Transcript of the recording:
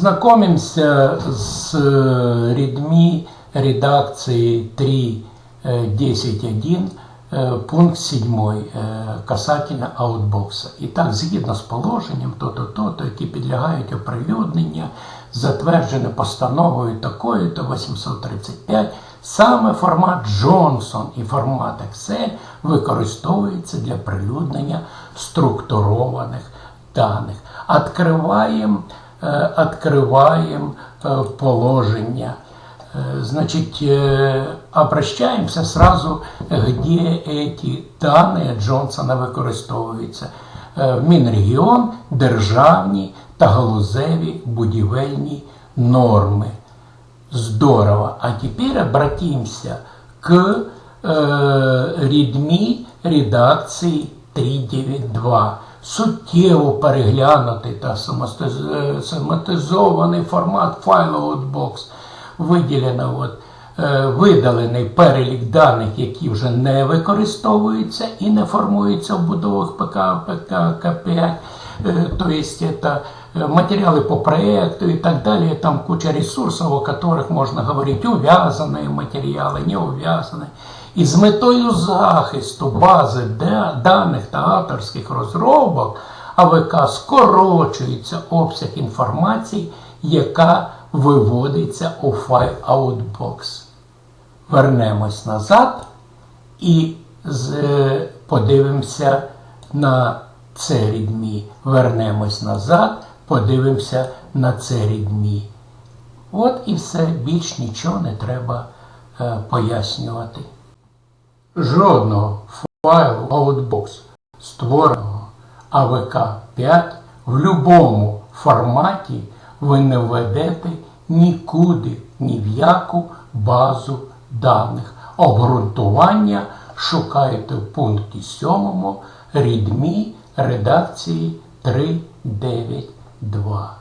Знакомимся с э, редми редакции 3.10.1, э, пункт 7 э, касательно аутбокса. І так, згідно з положенням, то-то, то-то, які підлягають оприлюдненню, затверджене постановою такою-то 835, саме формат Johnson і формат Excel використовується для прилюднення структурованих даних. Открываем, э, открываем э, положение. Э, Значит, э, обращаемся сразу, где эти данные Джонсона використовуються. Е, В Мінрегіон, державні та галузеві будівельні норми. Здорово. А теперь обратимся к э, Redmi редакції 392. Суттєво переглянутий та е, формат файлу Outbox. Виділено от, видалений перелік даних, які вже не використовуються і не формуються в будовах ПК, ПК, К5. Э, то есть это э, материалы по проекту и так далее, там куча ресурсов, о которых можно говорить, ув'язані матеріали, не ув'язані. І з метою захисту бази да- даних та авторських розробок АВК скорочується обсяг інформації, яка виводиться у файл Outbox. Вернемось назад і е, подивимося на це рідмі. Вернемось назад, подивимося на це рідмі. От і все, більш нічого не треба е, пояснювати. Жодного файлу Outbox, створеного АВК 5 в будь-якому форматі ви не введете нікуди, ні в яку базу даних. Обґрунтування шукаєте в пункті 7 рідмі редакції 392.